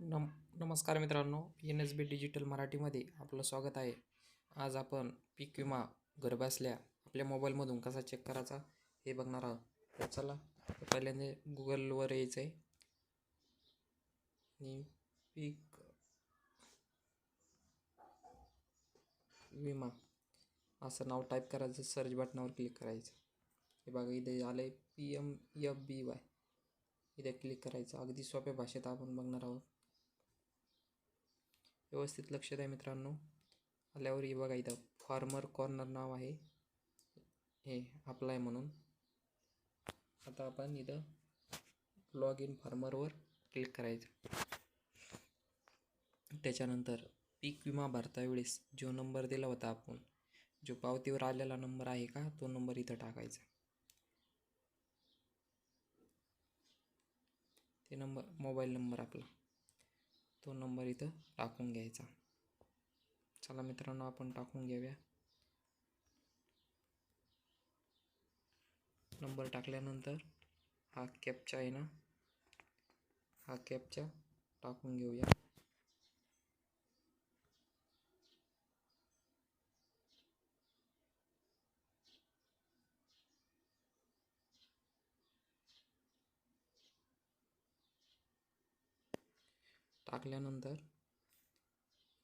नम नमस्कार मित्रांनो एन एस बी डिजिटल मराठीमध्ये आपलं स्वागत आहे. आज आपण पीक विमा घरबसल्या आपल्या मोबाईलमधून कसा चेक करायचा हे बघणार आहोत. तर चला पहिल्यांदा गुगलवर यायचं आहे आणि पीक विमा असं नाव टाईप करायचं सर्च बटनावर क्लिक करायचं. हे बघा इथे आलं आहे P M F B Y इथे क्लिक करायचं. अगदी सोप्या भाषेत आपण बघणार आहोत. व्यवस्थित लक्ष द्या मित्रांनो. आल्यावर हे बघा इथं फार्मर कॉर्नर नाव आहे. हे अप्लाय म्हणून. आता आपण इथं लॉग इन फार्मरवर क्लिक करायचं. त्याच्यानंतर पीक विमा भरता वेळेस जो नंबर दिला होता आपण जो पावतीवर आलेला नंबर आहे का तो नंबर इथं टाकायचा. ते नंबर मोबाईल नंबर आपला. तो नंबर इथं टाकून घ्यायचा. चला मित्रांनो आपण टाकून घेऊया. नंबर टाकल्यानंतर हा कॅपचा आहे ना हा कॅपचा टाकून घेऊया. टाकल्यानंतर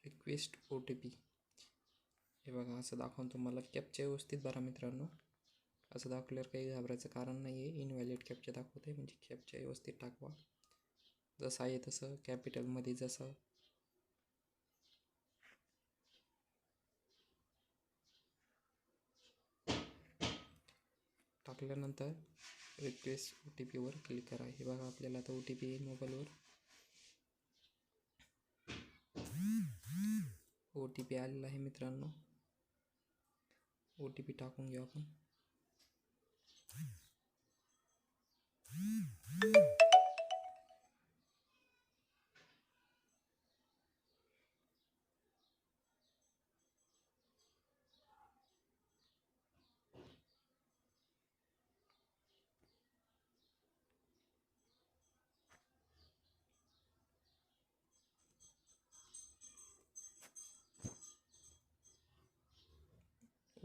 रिक्वेस्ट ओ टी पी हे बघा असं दाखवून तुम्हाला कॅपच्या व्यवस्थित भरा मित्रांनो. असं दाखवल्यावर काही घाबरायचं कारण नाही आहे इनव्हॅलिड कॅपच्या दाखवते म्हणजे कॅपच्या व्यवस्थित टाकवा. जसं आहे तसं कॅपिटलमध्ये जसं. टाकल्यानंतर रिक्वेस्ट ओ टी पीवर क्लिक करा. हे बघा आपल्याला आता ओ टी पी येईल मोबाईलवर ओ टी पी आलेला आहे मित्रांनो. ओ टी पी टाकून घेऊ आपण.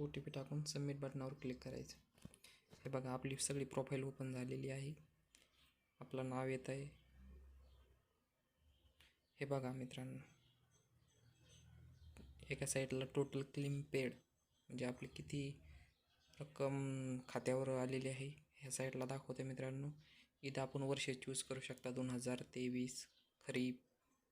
ओ टी पी टाकून सबमिट बटनावर क्लिक करायचं. हे बघा आपली सगळी प्रोफाईल ओपन झालेली आहे. आपलं नाव येत आहे. हे बघा मित्रांनो. एका साईडला टोटल क्लीम पेड म्हणजे आपली किती रक्कम खात्यावर आलेली आहे ह्या साईडला दाखवते मित्रांनो. इथं आपण वर्ष चूज करू शकता दोन हजार तेवीस खरीप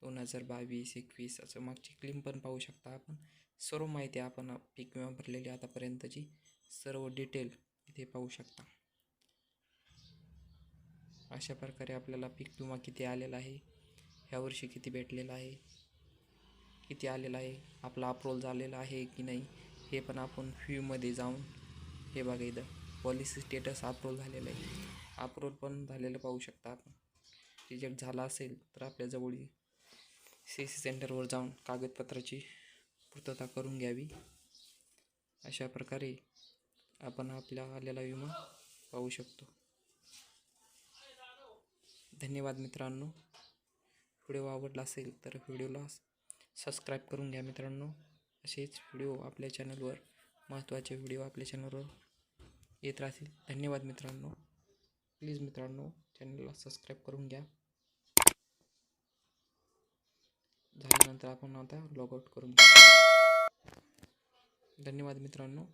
दोन हजार बावीस एकवीस असं मागची क्लीम पण पाहू शकता आपण. सर्व माहिती आपण पीक विमा भरलेली आतापर्यंतची सर्व डिटेल इथे पाहू शकता. अशा प्रकारे आपल्याला पीक विमा किती आलेला आहे ह्या वर्षी किती भेटलेला आहे किती आलेला आहे आपला अप्रोल झालेला आहे की नाही हे पण आपण फ्यूमध्ये जाऊन हे बघा इथं. पॉलिसी स्टेटस अप्रोल झालेलं आहे. अप्रोल पण झालेलं पाहू शकता आपण. रिजेक्ट झाला असेल तर आपल्याजवळ सी सी सेंटरवर जाऊन कागदपत्राची पूर्तता करून घ्यावी. अशा प्रकारे आपण आपल्या आलेला विमा पाहू शकतो. धन्यवाद मित्रांनो. व्हिडिओ आवडला असेल तर व्हिडिओला सबस्क्राईब करून घ्या मित्रांनो. असेच व्हिडिओ आपल्या चॅनलवर महत्त्वाचे व्हिडिओ आपल्या चॅनलवर येत राहतील. धन्यवाद मित्रांनो. प्लीज मित्रांनो चॅनलला सबस्क्राईब करून घ्या. झाल्यानंतर आपण आता लॉग आउट करून घेऊ धन्यवाद मित्रांनो.